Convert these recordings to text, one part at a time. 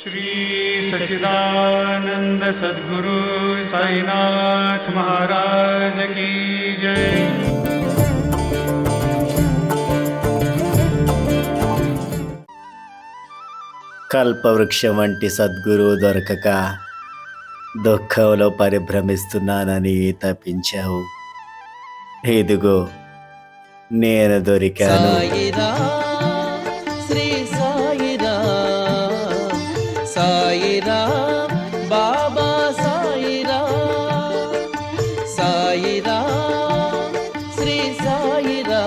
श्री सच्चिदानंद सद्गुरु साईनाथ महाराज की जय కల్పవృక్షం వంటి సద్గురు దొరకక దుఃఖంలో పరిభ్రమిస్తున్నానని తప్పించావు ఇదిగో నేను దొరికాను సాయిరా బాబా సాయిరా సాయిరా శ్రీ సాయిరా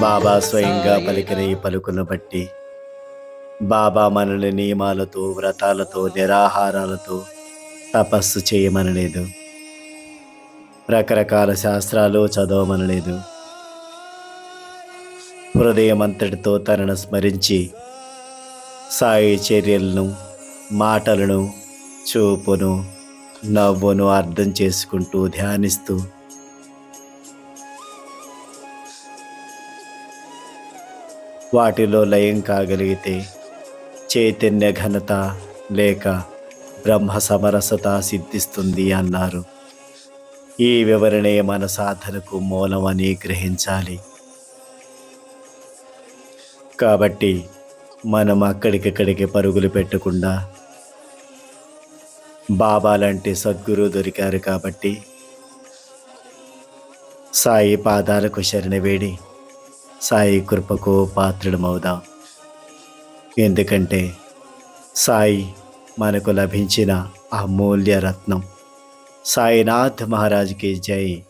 బాబా స్వయంగా పలికిన ఈ పలుకును బట్టి బాబా మనల్ని నియమాలతో వ్రతాలతో నిరాహారాలతో తపస్సు చేయమనలేదు. రకరకాల శాస్త్రాలు చదవమనలేదు. హృదయం అంతటితో తనను స్మరించి సాయి చర్యలను మాటలను చూపును నవ్వును అర్థం చేసుకుంటూ ధ్యానిస్తూ. వాటిలో లయం కాగలిగితే చైతన్య ఘనత లేక బ్రహ్మ సమరసత సిద్ధిస్తుంది అన్నారు. ఈ వివరణే మన సాధనకు మూలమని గ్రహించాలి. కాబట్టి మనం అక్కడికక్కడికి పరుగులు పెట్టకుండా బాబా లాంటి సద్గురు దొరికారు కాబట్టి సాయి పాదాలకు శరణ వేడి సాయి కృపకు పాత్రుడమవుదాం ఎందుకంటే సాయి మనకు లభించిన అమూల్య రత్నం. సాయినాథ్ మహారాజ్కి జై.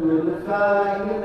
गुरु साई